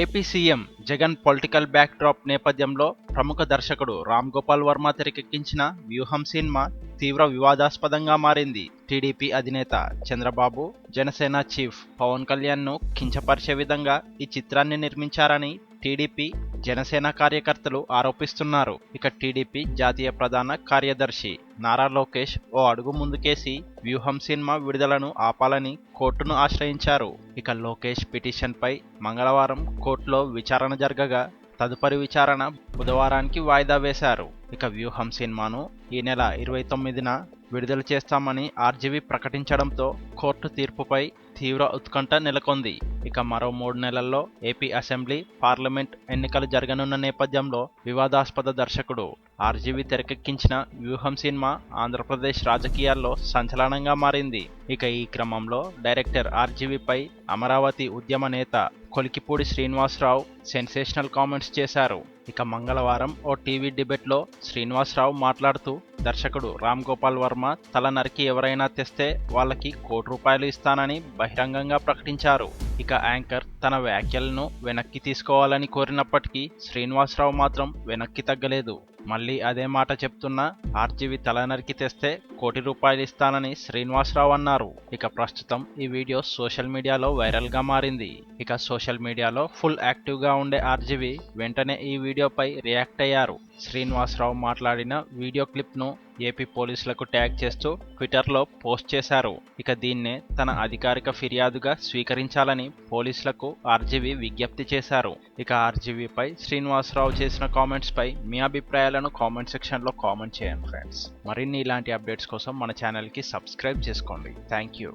AP CM Jagan political backdrop నేపథ్యంలో ప్రముఖ దర్శకుడు రామ్ గోపాల్ వర్మ తెరకెక్కించిన వ్యూహం సినిమా తీవ్ర వివాదాస్పదంగా మారింది. టీడీపీ అధినేత చంద్రబాబు జనసేన చీఫ్ పవన్ కళ్యాణ్ను కించపరిచే విధంగా ఈ చిత్రాన్ని నిర్మించారని టీడీపీ జనసేన కార్యకర్తలు ఆరోపిస్తున్నారు. ఇక టీడీపీ జాతీయ ప్రధాన కార్యదర్శి నారా లోకేష్ ఓ అడుగు ముందుకేసి వ్యూహం సినిమా విడుదలను ఆపాలని కోర్టును ఆశ్రయించారు. ఇక లోకేష్ పిటిషన్పై మంగళవారం కోర్టులో విచారణ జరగగా తదుపరి విచారణ బుధవారానికి వాయిదా వేశారు. ఇక వ్యూహం సినిమాను ఈ నెల ఇరవై తొమ్మిదిన విడుదల చేస్తామని ఆర్జీవీ ప్రకటించడంతో కోర్టు తీర్పుపై తీవ్ర ఉత్కంఠ నెలకొంది. ఇక మరో మూడు నెలల్లో ఏపీ అసెంబ్లీ పార్లమెంట్ ఎన్నికలు జరగనున్న నేపథ్యంలో వివాదాస్పద దర్శకుడు ఆర్జీవీ తెరకెక్కించిన వ్యూహం సినిమా ఆంధ్రప్రదేశ్ రాజకీయాల్లో సంచలనంగా మారింది. ఇక ఈ క్రమంలో డైరెక్టర్ ఆర్జీవీపై అమరావతి ఉద్యమ నేత కొలికిపూడి శ్రీనివాసరావు సెన్సేషనల్ కామెంట్స్ చేశారు. ఇక మంగళవారం ఓ టీవీ డిబేట్లో శ్రీనివాసరావు మాట్లాడుతూ దర్శకుడు రామ్ గోపాల్ వర్మ తల నరికి ఎవరైనా తెస్తే వాళ్ళకి కోటి రూపాయలు ఇస్తానని బహిరంగంగా ప్రకటించారు. ఇక యాంకర్ తన వ్యాఖ్యలను వెనక్కి తీసుకోవాలని కోరినప్పటికీ శ్రీనివాసరావు మాత్రం వెనక్కి తగ్గలేదు. మళ్ళీ అదే మాట చెప్తున్నా ఆర్జీవి తల నరికి తెస్తే కోటి రూపాయలు ఇస్తానని శ్రీనివాసరావు అన్నారు. ఇక ప్రస్తుతం ఈ వీడియో సోషల్ మీడియాలో వైరల్గా మారింది. ఇక సోషల్ మీడియాలో ఫుల్ యాక్టివ్గా ఉండే ఆర్జీవి వెంటనే ఈ వీడియోపై రియాక్ట్ అయ్యారు. శ్రీనివాసరావు మాట్లాడిన వీడియో క్లిప్ను ఏపీ పోలీసులకు ట్యాగ్ చేస్తూ ట్విట్టర్లో పోస్ట్ చేశారు. ఇక దీన్నే తన అధికారిక ఫిర్యాదుగా స్వీకరించాలని పోలీసులకు ఆర్జీవి విజ్ఞప్తి చేశారు. ఇక ఆర్జీవీపై శ్రీనివాసరావు చేసిన కామెంట్స్ పై మీ అభిప్రాయాలను కామెంట్ సెక్షన్లో కామెంట్ చేయండి ఫ్రెండ్స్ మరిన్ని ఇలాంటి అప్డేట్స్ కోసం మన ఛానల్కి సబ్స్క్రైబ్ చేసుకోండి. Thank you